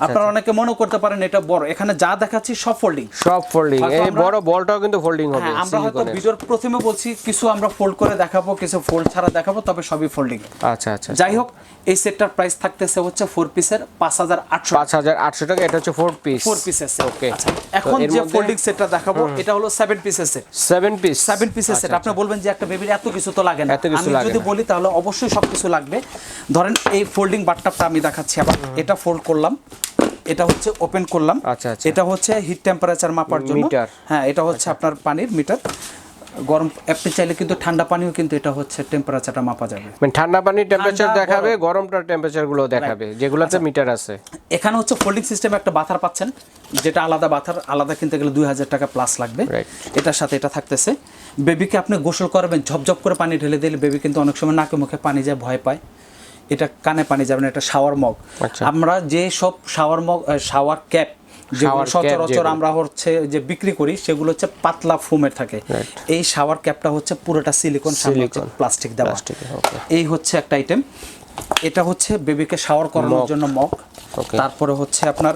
Speaker 2: আপনারা অনেকে মনে করতে পারেন এটা বড়। এখানে যা দেখাচ্ছি সব ফোল্ডিং
Speaker 1: সব ফোল্ডিং এই বড় বলটাও কিন্তু ফোল্ডিং হবে
Speaker 2: হ্যাঁ আমরা হয়তো ভিডিওর প্রথমে বলছি কিছু আমরা ফোল্ড করে দেখাবো কিছু ফোল্ড ছাড়া দেখাবো তবে সবই ফোল্ডিং
Speaker 1: আচ্ছা আচ্ছা
Speaker 2: যাই হোক এই সেটটার প্রাইস থাকতেছে হচ্ছে ফোর পিসের পাঁচ হাজার আটশো
Speaker 1: পাঁচ হাজার আটশো টাকা এটা হচ্ছে ফোর পিস
Speaker 2: ফোর পিসের সেট
Speaker 1: ওকে
Speaker 2: আচ্ছা, এখন যে ফোল্ডিং সেটটা দেখাবো এটা হলো সেভেন পিসের সেট
Speaker 1: সেভেন পিস
Speaker 2: সেভেন পিসের সেট আপনি বলবেন যে একটা বেবির এত কিছু তো লাগে না। আমি যদি বলি তাহলে অবশ্যই সব কিছু লাগবে। ধরেন এই ফোল্ডিং বাটটাপটা আমি দেখাচ্ছি আবার। এটা ফোল্ড করলাম। এটা হচ্ছে ওপেন করলাম।
Speaker 1: আচ্ছা, আচ্ছা।
Speaker 2: এটা হচ্ছে হিট টেম্পারেচার মাপার জন্য।
Speaker 1: মিটার।
Speaker 2: হ্যাঁ এটা হচ্ছে আপনার পানির মিটার গরম আপনি চাইলে কিন্তু ঠান্ডা পানিও কিন্তু এটা হচ্ছে টেম্পারেচারটা মাপা যাবে।
Speaker 1: মানে ঠান্ডা পানির টেম্পারেচার দেখাবে গরমটার টেম্পারেচারগুলো দেখাবে যেগুলোতে মিটার আছে।
Speaker 2: এখানে হচ্ছে ফোল্ডিং সিস্টেম একটা বাথার পাচ্ছেন যেটা আলাদা বাথার আলাদা কিনতে গেলে দুই হাজার টাকা প্লাস লাগবে। এটার সাথে এটা থাকতেছে। বেবিকে আপনি গোসল করবেন ঝপঝপ করে পানি ঢেলে দিলে বেবি কিন্তু অনেক সময় নাকে মুখে পানি যায় ভয় পায়। এটা কানে পানি যাবে না এটা শাওয়ার মগ
Speaker 1: আচ্ছা।
Speaker 2: আমরা যে সব শাওয়ার মগ শাওয়ার ক্যাপ যেগুলো সচরাচর আমরা হচ্ছে যে বিক্রি করি সেগুলো হচ্ছে পাতলা ফোমের থাকে। এই শাওয়ার ক্যাপটা হচ্ছে পুরোটা সিলিকন প্লাস্টিক দেওয়া। এই হচ্ছে একটা আইটেম এটা হচ্ছে বেবিকে শাওয়ার করানোর জন্য মগ তারপরে হচ্ছে আপনার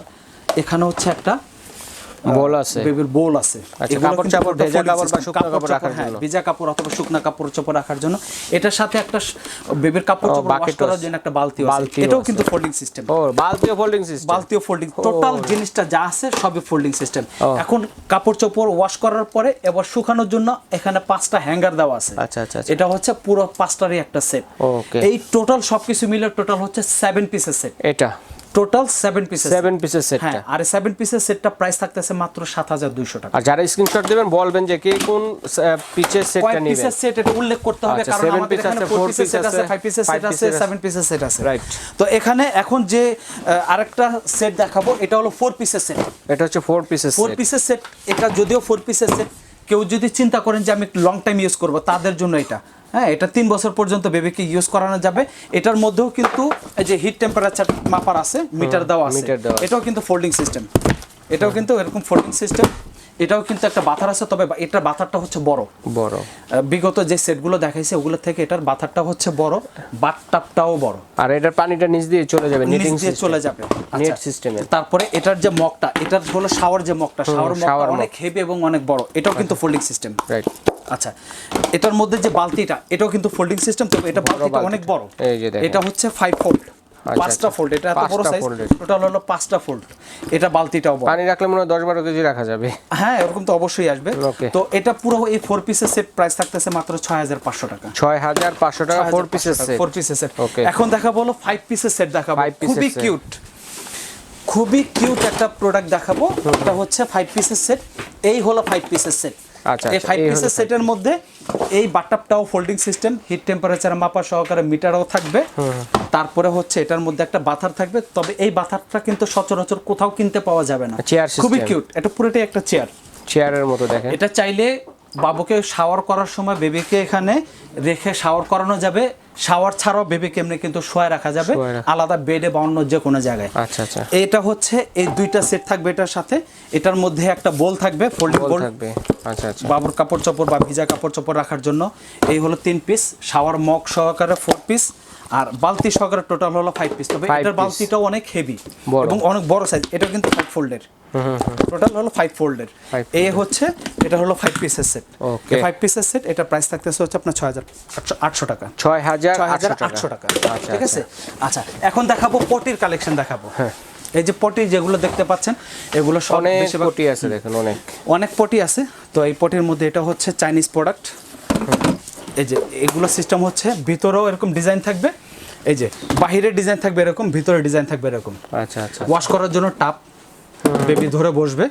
Speaker 2: এখানে হচ্ছে একটা
Speaker 1: বল আছে।
Speaker 2: বেবির বোল আছে।
Speaker 1: আচ্ছা, কাপড় চাপড়, ভেজা কাপড় বা শুকনো কাপড় রাখার
Speaker 2: হ্যাঁ,
Speaker 1: জন্য।
Speaker 2: ভেজা কাপড় অথবা শুকনো কাপড় চোপড় রাখার জন্য। এটার সাথে একটা বেবির কাপড় চোপড় ওয়াশ করার জন্য একটা বালতি আছে। এটাও কিন্তু ফোল্ডিং সিস্টেম
Speaker 1: ও বালতিও ফোল্ডিং সিস্টেম
Speaker 2: বালতিও ফোল্ডিং টোটাল জিনিসটা যা আছে সবই ফোল্ডিং সিস্টেম এখন কাপড় চোপড় ওয়াশ করার পরে এবার শুকানোর জন্য এখানে পাঁচটা হ্যাঙ্গার দেওয়া আছে।
Speaker 1: আচ্ছা, আচ্ছা, আচ্ছা।
Speaker 2: এটা হচ্ছে পুরো পাঁচটারই একটা সেট এই টোটাল সবকিছু মিলে টোটাল হচ্ছে সেভেন পিসের সেট
Speaker 1: এটা।
Speaker 2: টোটাল পিসেস
Speaker 1: পিসের
Speaker 2: হ্যাঁ আর পিসের সেটটা প্রাইস থাকতেছে মাত্র সাত হাজার দুইশো টাকা।
Speaker 1: আর যারা স্ক্রিনশট দিবেন বলবেন যে কে কোন পিচের সেটটা নেবেন।
Speaker 2: পিসের সেট এটা উল্লেখ করতে হবে
Speaker 1: আচ্ছা,
Speaker 2: কারণ আমাদের এখানে পিসের সেট আছে পিসের সেট আছে পিসের সেট আছে।
Speaker 1: Right.
Speaker 2: তো এখানে এখন যে আরেকটা সেট দেখাবো এটা হলো ফোর পিসের সেট
Speaker 1: এটা হচ্ছে ফোর পিসের
Speaker 2: ফোর
Speaker 1: সেট
Speaker 2: পিসের সেট এটা যদিও ফোর পিসের সেট কেউ যদি চিন্তা করেন যে আমি লং টাইম ইউজ করব তাদের জন্য এটা। হ্যাঁ এটা তিন বছর পর্যন্ত বেবিকে ইউজ করানো যাবে। এটার মধ্যেও কিন্তু এই যে হিট টেম্পারেচার মাপার আছে মিটার দেওয়া আছে। এটাও কিন্তু ফোল্ডিং সিস্টেম এটাও কিন্তু এরকম ফোল্ডিং সিস্টেম এটাও কিন্তু একটা বাথার আছে তবে এটার বাথারটা হচ্ছে বড়।
Speaker 1: বড়।
Speaker 2: বিগত যে সেটগুলো দেখাইছে ওগুলো থেকে এটার বাথারটা হচ্ছে বড় বাথটাবটাও বড়।
Speaker 1: আর এটার পানিটা নিচ দিয়ে চলে যাবে
Speaker 2: নিচ
Speaker 1: নিটিং
Speaker 2: দিয়ে চলে যাবে।
Speaker 1: নেট
Speaker 2: আচ্ছা।
Speaker 1: সিস্টেমে
Speaker 2: তারপরে এটার যে মগটা এটার হলো শাওয়ার যে মগটা। শাওয়ার মগটা অনেক হেভি এবং অনেক বড়। এটাও কিন্তু ফোল্ডিং সিস্টেম
Speaker 1: রাইট
Speaker 2: আচ্ছা এটার মধ্যে যে বালতিটা এটাও কিন্তু ফোল্ডিং সিস্টেম তবে এটা বালতিটা অনেক বড়।
Speaker 1: এই যে দেখেন।
Speaker 2: এটা হচ্ছে ফাইভ ফোল্ড
Speaker 1: আচ্ছা,
Speaker 2: পাঁচটা
Speaker 1: আচ্ছা।
Speaker 2: ফোল্ড এটা এত বড় সাইজ টোটাল হলো পাঁচটা ফোল্ড এটা বালতিটাও বড়।
Speaker 1: পানি রাখলে মনে হয় দশ বারো কেজি রাখা যাবে।
Speaker 2: হ্যাঁ এরকম তো অবশ্যই আসবে। তো এটা পুরো এই ফোর পিসের সেট প্রাইস থাকতেছে মাত্র ছয় হাজার পাঁচশো টাকা।
Speaker 1: ছয় হাজার পাঁচশো টাকা ফোর পিসের সেট
Speaker 2: ফোর পিসের সেট. এখন দেখাবো হলো ফাইভ পিসের সেট দেখাবো। খুবই কিউট খুবই কিউট একটা প্রোডাক্ট দেখাবো। এটা হচ্ছে ফাইভ পিসের সেট এই হলো ফাইভ পিসের সেট
Speaker 1: আচ্ছা,
Speaker 2: এই ফাইভ পিসের সেটের মধ্যে এই বাটাপটাও ফোল্ডিং সিস্টেম হিট টেম্পারেচার মাপা সহকারে মিটারও থাকবে। তারপরে হচ্ছে এটার মধ্যে একটা বাথার থাকবে। তবে এই বাথারটা কিন্তু সচরাচর কোথাও কিনতে পাওয়া যাবে না।
Speaker 1: চেয়ার
Speaker 2: খুবই কিউট এটা পুরোটাই একটা চেয়ার
Speaker 1: চেয়ারের মতো দেখেন।
Speaker 2: এটা চাইলে বাবুকে শাওয়ার করার সময় বেবিকে এখানে রেখে শাওয়ার করানো যাবে। শাওয়ার ছাড়াও বেবিকে এমনি কিন্তু শোয়া রাখা যাবে। আলাদা বেডে বা অন্য যে কোনো জায়গায়।
Speaker 1: আচ্ছা আচ্ছা।
Speaker 2: এটা হচ্ছে এই দুইটা সেট থাকবে এটার সাথে। এটার মধ্যে একটা বোল থাকবে ফোল্ডিং
Speaker 1: বোল থাকবে। আচ্ছা আচ্ছা।
Speaker 2: বাবুর কাপড় চোপড় বা ভিজা কাপড় চোপড় রাখার জন্য। এই হলো তিন পিস শাওয়ার মগ সহকারে ফোর পিস আর বালতি সহকারে টোটাল হলো ফাইভ পিস তবে এটার বালতিটাও অনেক হেভি এবং অনেক বড় সাইজ এটা কিন্তু ফাইভ ফোল্ডের টোটাল হলো ফাইভ ফোল্ডের এই হচ্ছে এটা হলো ফাইভ পিসের সেট. ফাইভ পিসের সেট এটা প্রাইস থাকতেছে হচ্ছে আপনার ছয় হাজার আটশো টাকা।
Speaker 1: ছয় হাজার আটশো টাকা। আচ্ছা
Speaker 2: ঠিক আছে? আচ্ছা এখন দেখাবো পটির কালেকশন দেখাবো। এই যে পটি যেগুলো দেখতে পাচ্ছেন এগুলো সব
Speaker 1: অনেক কোটি আছে দেখুন অনেক।
Speaker 2: অনেক পটি আছে। তো এই পটির মধ্যে এটা হচ্ছে চাইনিজ প্রোডাক্ট এই যে এগুলো সিস্টেম হচ্ছে ভিতরেও এরকম ডিজাইন থাকবে এই যে বাহিরে ডিজাইন থাকবে এরকম ভিতরে ডিজাইন থাকবে এরকম।
Speaker 1: আচ্ছা আচ্ছা
Speaker 2: ওয়াশ করার জন্য টাপ বেবি ধরে বসবে।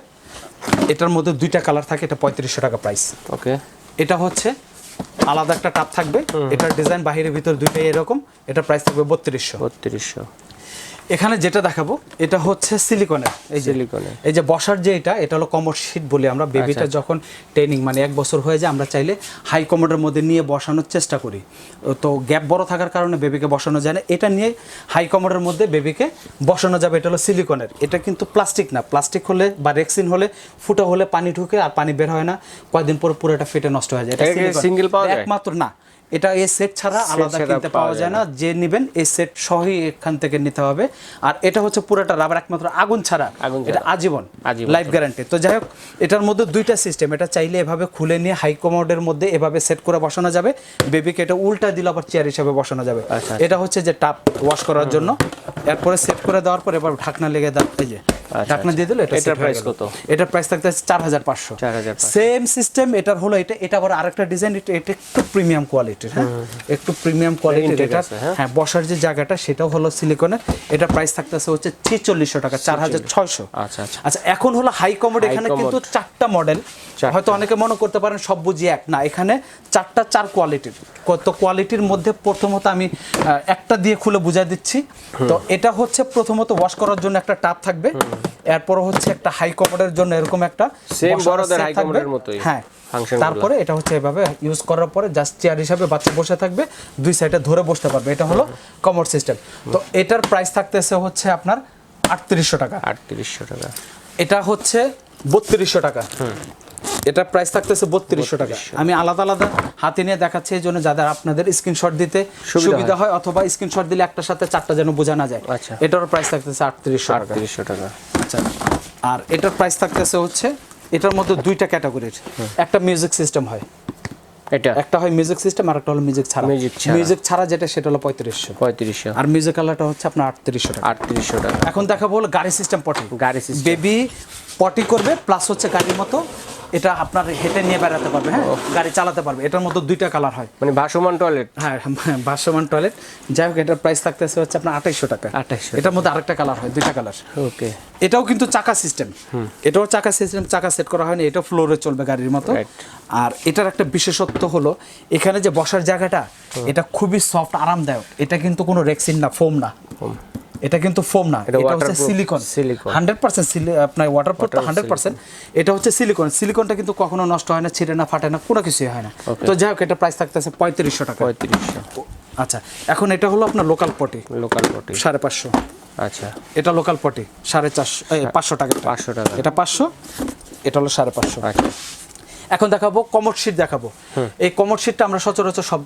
Speaker 2: এটার মধ্যে দুইটা কালার থাকে এটা পঁয়ত্রিশশো টাকা প্রাইস
Speaker 1: ওকে
Speaker 2: এটা হচ্ছে আলাদা একটা টাপ থাকবে এটার ডিজাইন বাহিরে ভিতর দুইটাই এরকম এটা প্রাইস থাকবে বত্রিশশো।
Speaker 1: বত্রিশশো।
Speaker 2: এখানে যেটা দেখাবো এটা হচ্ছে সিলিকনের এই
Speaker 1: সিলিকনের
Speaker 2: এই যে বসার যে এটা এটা হলো কমর শীট বলি আমরা। বেবিটা যখন ট্রেনিং মানে এক বছর হয়ে যায় আমরা চাইলে হাই কমোডের মধ্যে নিয়ে বসানোর চেষ্টা করি। তো গ্যাপ বড় থাকার কারণে বেবিকে বসানো যায় না। এটা নিয়ে হাই কমোডের মধ্যে বেবিকে বসানো যাবে এটা হলো সিলিকনের এটা কিন্তু প্লাস্টিক না। প্লাস্টিক হলে বা রেক্সিন হলে ফুটো হলে পানি ঢুকে আর পানি বের হয় না। কয়েকদিন পর পুরো এটা ফেটে নষ্ট হয়ে যায়। এটা
Speaker 1: সিঙ্গেল পাওয়া যায়?
Speaker 2: একমাত্র না। এটা এই সেট ছাড়া আলাদা কিনতে পাওয়া যায় না। যে নেবেন এই সেট সহই এখান থেকে নিতে হবে। আর এটা হচ্ছে পুরোটা রাবার একমাত্র আগুন ছাড়া। এটা আজীবন। লাইফ গ্যারান্টি তো যাই হোক এটার মধ্যে দুইটা সিস্টেম এটা চাইলে এভাবে খুলে নিয়ে হাই কমোডের মধ্যে এভাবে সেট করে বসানো যাবে। বেবিকে এটা উল্টা দিলে আবার চেয়ার হিসাবে বসানো যাবে।
Speaker 1: আচ্ছা।
Speaker 2: এটা হচ্ছে যে টাপ ওয়াশ করার জন্য। এরপরে সেট করে দেওয়ার পর এবার ঢাকনা লেগে দেওয়া এই যে ঢাকনা দিয়ে দিলে এটা
Speaker 1: এটার
Speaker 2: গেল।
Speaker 1: কত?
Speaker 2: এটার প্রাইস থাকতে চার হাজার পাঁচশো।
Speaker 1: 4,500
Speaker 2: সেম সিস্টেম এটার হলো এটা এটা আবার আরেকটা ডিজাইন এটা একটু প্রিমিয়াম কোয়ালিটির হ্যাঁ? একটু প্রিমিয়াম কোয়ালিটির এটা
Speaker 1: হ্যাঁ?
Speaker 2: বসার যে জায়গাটা সেটাও হলো সিলিকনের এটা প্রাইস থাকতেছে হচ্ছে ছেচল্লিশশো টাকা চার হাজার ছয়শো।
Speaker 1: আচ্ছা আচ্ছা।
Speaker 2: আচ্ছা এখন হলো হাই কমোড এখানে কিন্তু চারটা মডেল। হয়তো অনেকে মনে করতে পারেন সব বুঝি এক। না এখানে চারটা চার কোয়ালিটির কত কোয়ালিটির মধ্যে প্রথমত আমি একটা দিয়ে খুলে বুঝাই দিচ্ছি। তো এটা হচ্ছে প্রথমত ওয়াশ করার জন্য একটা টাপ থাকবে। এরপর হচ্ছে একটা হাই কমোডের জন্য এরকম একটা বসার
Speaker 1: বড়দের এর মতোই
Speaker 2: হ্যাঁ। তারপরে এটা হচ্ছে এভাবে ইউজ করার পরে জাস্ট চেয়ার হিসাবে বাচ্চা বসে থাকবে। দুই সাইডে ধরে বসতে পারবে। এটা হলো কমোড সিস্টেম তো এটার প্রাইস থাকতেছে হচ্ছে আপনার আটত্রিশশো টাকা।
Speaker 1: আটত্রিশশো টাকা।
Speaker 2: এটা হচ্ছে বত্রিশশো টাকা। এটা প্রাইস থাকতেছে বত্রিশশো টাকা। আমি আলাদা আলাদা হাতে নিয়ে দেখাচ্ছি এই জন্য যাদের আপনাদের স্ক্রিনশট দিতে
Speaker 1: সুবিধা
Speaker 2: হয়। অথবা স্ক্রিনশট দিলে একটার সাথে চারটা যেন বোঝা না যায়।
Speaker 1: আচ্ছা।
Speaker 2: এটারও প্রাইস থাকতেছে আটত্রিশশো
Speaker 1: আটত্রিশশো টাকা।
Speaker 2: আচ্ছা। আর এটার প্রাইস থাকতেছে হচ্ছে এটার মধ্যে দুইটা ক্যাটাগরির একটা মিউজিক সিস্টেম হয়।
Speaker 1: এটা?
Speaker 2: একটা হয় মিউজিক সিস্টেম আর একটা হলো মিউজিক ছাড়া। মিউজিক ছাড়া। যেটা সেটা হলো পঁয়ত্রিশশো।
Speaker 1: পঁয়ত্রিশশো।
Speaker 2: আর মিউজিক আলাটা হচ্ছে আপনার আটত্রিশশো টাকা।
Speaker 1: আটত্রিশশো টাকা।
Speaker 2: এখন দেখাবো হলো গাড়ি সিস্টেম পটি
Speaker 1: গাড়ি system।
Speaker 2: বেবি পটি করবে প্লাস হচ্ছে গাড়ির মতো এটা আপনার হেঁটে নিয়ে বেড়াতে পারবে হ্যাঁ? গাড়ি চালাতে পারবে। এটার মধ্যে দুইটা কালার হয়।
Speaker 1: মানে ভাসমান টয়লেট
Speaker 2: হ্যাঁ ভাসমান টয়লেট যাই হোক এটার প্রাইস থাকতেছে হচ্ছে আপনার আঠাইশশো টাকা।
Speaker 1: 2800
Speaker 2: এটার মধ্যে আরেকটা কালার হয় দুইটা কালার।
Speaker 1: ওকে।
Speaker 2: এটাও কিন্তু চাকা সিস্টেম এটাও চাকা সিস্টেম চাকা সেট করা হয়নি এটা ফ্লোরে চলবে গাড়ির মতো। আর এটার একটা বিশেষত্ব হলো এখানে যে বসার জায়গাটা এটা খুবই সফট আরামদায়ক। এটা কিন্তু কোনো রেক্সিন না ফোম না। এটা কিন্তু ফোম না
Speaker 1: এটা
Speaker 2: হচ্ছে সিলিকন। হান্ড্রেড পার্সেন্ট আপনার ওয়াটারপ্রুফ তো হান্ড্রেড পার্সেন্ট এটা হচ্ছে সিলিকন সিলিকনটা কিন্তু কখনো নষ্ট হয় না ছিঁড়ে না ফাটে না কোনো কিছুই হয় না। তো যাই হোক এটা প্রাইস থাকতেছে পঁয়ত্রিশশো টাকা।
Speaker 1: পঁয়ত্রিশশো।
Speaker 2: আচ্ছা এখন এটা হলো আপনার লোকাল পটি
Speaker 1: লোকাল পটি
Speaker 2: সাড়ে পাঁচশো।
Speaker 1: আচ্ছা।
Speaker 2: এটা লোকাল পটি সাড়ে চারশো পাঁচশো টাকা।
Speaker 1: 500 টাকা।
Speaker 2: এটা পাঁচশো এটা হলো সাড়ে পাঁচশো।
Speaker 1: আচ্ছা।
Speaker 2: এখন দেখাবো কমোড শিট দেখাবো। এই কমোড শিটটা আমরা সচরাচর সব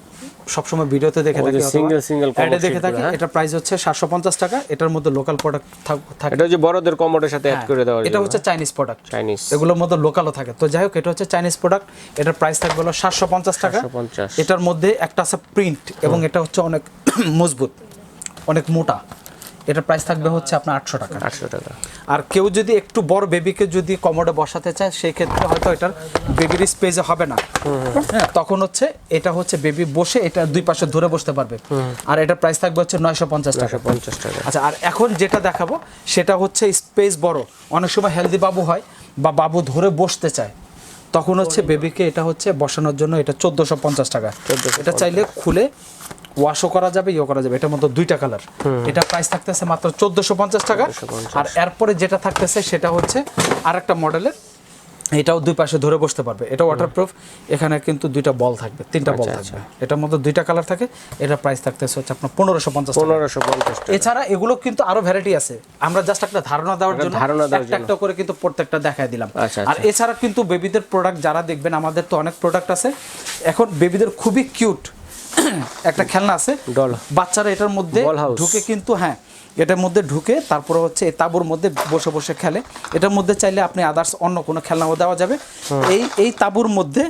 Speaker 2: সবসময় ভিডিওতে দেখে থাকি
Speaker 1: single commode
Speaker 2: অ্যাডে দেখে থাকি
Speaker 1: হ্যাঁ?
Speaker 2: প্রাইস হচ্ছে সাতশো পঞ্চাশ টাকা এটার মধ্যে লোকাল প্রোডাক্ট থাকে
Speaker 1: এটা হচ্ছে বড়দের কমোডের সাথে অ্যাড করে দেওয়া
Speaker 2: হ্যাঁ, এটা হচ্ছে চাইনিজ প্রোডাক্ট
Speaker 1: চাইনিজ
Speaker 2: এগুলোর মধ্যে লোকালও থাকে। তো যাই হোক এটা হচ্ছে চাইনিজ প্রোডাক্ট এটার প্রাইস থাকবে হলো সাতশো পঞ্চাশ টাকা।
Speaker 1: 750
Speaker 2: এটার মধ্যে একটা আছে প্রিন্ট এবং এটা হচ্ছে অনেক [CLEARS THROAT] মজবুত অনেক মোটা। এটার প্রাইস থাকবে হচ্ছে আপনার আটশো টাকা।
Speaker 1: আটশো টাকা।
Speaker 2: আর কেউ যদি একটু বড় বেবিকে যদি কমোডে বসাতে চায় সেই ক্ষেত্রে হয়তো এটার বেবির স্পেসে হবে না। হ্যাঁ তখন হচ্ছে এটা হচ্ছে বেবি বসে এটা দুই পাশে ধরে বসতে পারবে। আর এটার প্রাইস থাকবে হচ্ছে নয়শো পঞ্চাশ টাকা।
Speaker 1: পঞ্চাশ টাকা।
Speaker 2: আচ্ছা আর এখন যেটা দেখাবো সেটা হচ্ছে স্পেস বড়। অনেক সময় হেলদি বাবু হয় বা বাবু ধরে বসতে চায় তখন হচ্ছে বেবিকে এটা হচ্ছে বসানোর জন্য এটা চোদ্দোশো পঞ্চাশ টাকা। এটা চাইলে খুলে ওয়াশও করা যাবে ইয়ে করা যাবে। এটার মধ্যে দুইটা কালার এটা প্রাইস থাকতেছে মাত্র চোদ্দোশো পঞ্চাশ টাকা। আর এরপরে যেটা থাকতেছে সেটা হচ্ছে আরেকটা মডেলের এটাও দুই পাশে ধরে বসতে পারবে। এটা ওয়াটারপ্রুফ এখানে কিন্তু দুইটা বল থাকবে তিনটা বল
Speaker 1: আচ্ছা,
Speaker 2: থাকবে। এটার মধ্যে দুইটা কালার থাকে। এটা প্রাইস থাকতেছে হচ্ছে আপনার পনেরোশো পঞ্চাশ টাকা।
Speaker 1: পনেরোশো পঞ্চাশ
Speaker 2: এছাড়া এগুলো কিন্তু আরও ভ্যারাইটি আছে। আমরা জাস্ট একটা ধারণা দেওয়ার জন্য
Speaker 1: ধারণা দেওয়ার
Speaker 2: একটা একটা করে কিন্তু প্রত্যেকটা দেখায় দিলাম।
Speaker 1: আচ্ছা,
Speaker 2: আর এছাড়া কিন্তু বেবিদের প্রোডাক্ট যারা দেখবেন আমাদের তো অনেক প্রোডাক্ট আছে। এখন বেবিদের খুবই কিউট [COUGHS] একটা খেলনা আছে।
Speaker 1: ডল
Speaker 2: বাচ্চারা এটার মধ্যে ঢুকে কিন্তু হ্যাঁ এটার মধ্যে ঢুকে তারপরে হচ্ছে এই তাঁবুর মধ্যে বসে বসে খেলে। এটার মধ্যে চাইলে আপনি আদার্স অন্য কোনো খেলনাও দেওয়া যাবে। এই এই তাঁবুর মধ্যে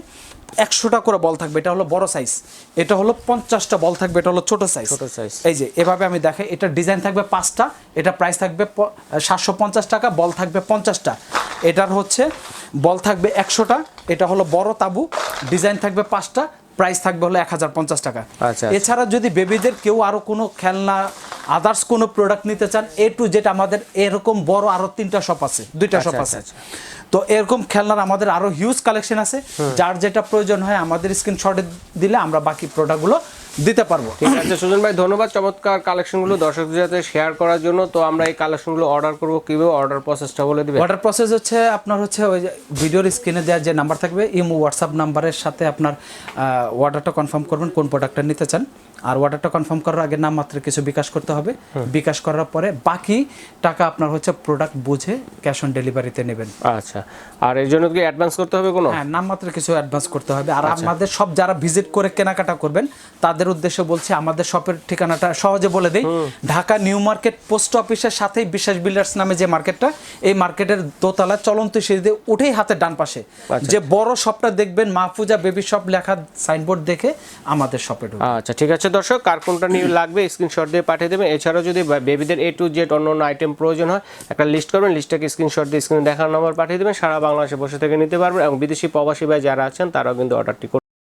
Speaker 2: একশোটা করে বল থাকবে। এটা হলো বড় সাইজ এটা হলো পঞ্চাশটা বল থাকবে। এটা হলো ছোট সাইজ
Speaker 1: ছোট size।
Speaker 2: এই যে এভাবে আমি দেখাই। এটা ডিজাইন থাকবে পাঁচটা। এটা প্রাইস থাকবে সাতশো পঞ্চাশ টাকা। বল থাকবে পঞ্চাশটা। এটার হচ্ছে বল থাকবে একশোটা। এটা হলো বড় তাবু। ডিজাইন থাকবে পাঁচটা। প্রাইস থাকবে হলো এক হাজার পঞ্চাশ টাকা।
Speaker 1: আচ্ছা।
Speaker 2: এছাড়া যদি বেবিদের কেউ আরও কোনো খেলনা আদার্স কোনো প্রোডাক্ট নিতে চান এ টু জেড আমাদের এরকম বড় আরও তিনটা শপ আছে দুইটা শপ
Speaker 1: আচ্ছা,
Speaker 2: আছে। তো এরকম খেলনার আমাদের আরও হিউজ কালেকশন আছে। যার যেটা প্রয়োজন হয় আমাদের স্ক্রিনশটে দিলে আমরা বাকি প্রোডাক্টগুলো দিতে পারব।
Speaker 1: ঠিক আছে সুজন ভাই ধন্যবাদ। চমৎকার কালেকশনগুলো দর্শকদের সাথে শেয়ার করার জন্য। তো আমরা এই কালেকশনগুলো অর্ডার করব কীভাবে? অর্ডার প্রসেসটা বলে দিবেন।
Speaker 2: অর্ডার প্রসেস হচ্ছে আপনার হচ্ছে ওই ভিডিওর স্ক্রিনে দেওয়ার যে নাম্বার থাকবে ইমো হোয়াটসঅ্যাপ নাম্বারের সাথে আপনার অর্ডারটা কনফার্ম করবেন কোন প্রোডাক্টটা নিতে চান। আর অর্ডারটা কনফার্ম করার আগে নাম মাত্র কিছু বিকাশ করতে হবে। বিকাশ করার পরে বাকি টাকা আপনার হচ্ছে প্রোডাক্ট বুঝে ক্যাশ অন ডেলিভারিতে নেবেন।
Speaker 1: আচ্ছা। আর এর জন্য কি অ্যাডভান্স করতে হবে কোনো?
Speaker 2: হ্যাঁ নাম মাত্র কিছু অ্যাডভান্স করতে হবে। আর আমাদের সব যারা ভিজিট করে কেনাকাটা করবেন তাদের উদ্দেশ্যে বলছি আমাদের শপের ঠিকানাটা সহজে বলে দেই। ঢাকা নিউ মার্কেট পোস্ট অফিসের সাথেই বিশ্বাস বিল্ডার্স নামে যে মার্কেটটা এই মার্কেটের দোতলা চলন্ত সিঁড়িতে উঠেই হাতের ডান পাশে। যে বড় শপটা দেখবেন মাহফুজা বেবি শপ লেখা সাইনবোর্ড দেখে আমাদের শপে ঢুকবেন।
Speaker 1: আচ্ছা ঠিক আছে। হচ্ছে দর্শক কার কোনটা নিয়ে লাগবে স্ক্রিনশট দিয়ে পাঠিয়ে দেবেন। এছাড়াও যদি বেবিদের এ টু জেড অন্য অন্য আইটেম প্রয়োজন হয়, একটা লিস্ট করবেন লিস্টটাকে স্ক্রিনশট দিয়ে স্ক্রিনে দেখার নম্বর পাঠিয়ে দেবেন। সারা বাংলাদেশে বসে থেকে নিতে পারবেন এবং বিদেশি প্রবাসী ভাই যারা আছেন, তারাও কিন্তু অর্ডারটি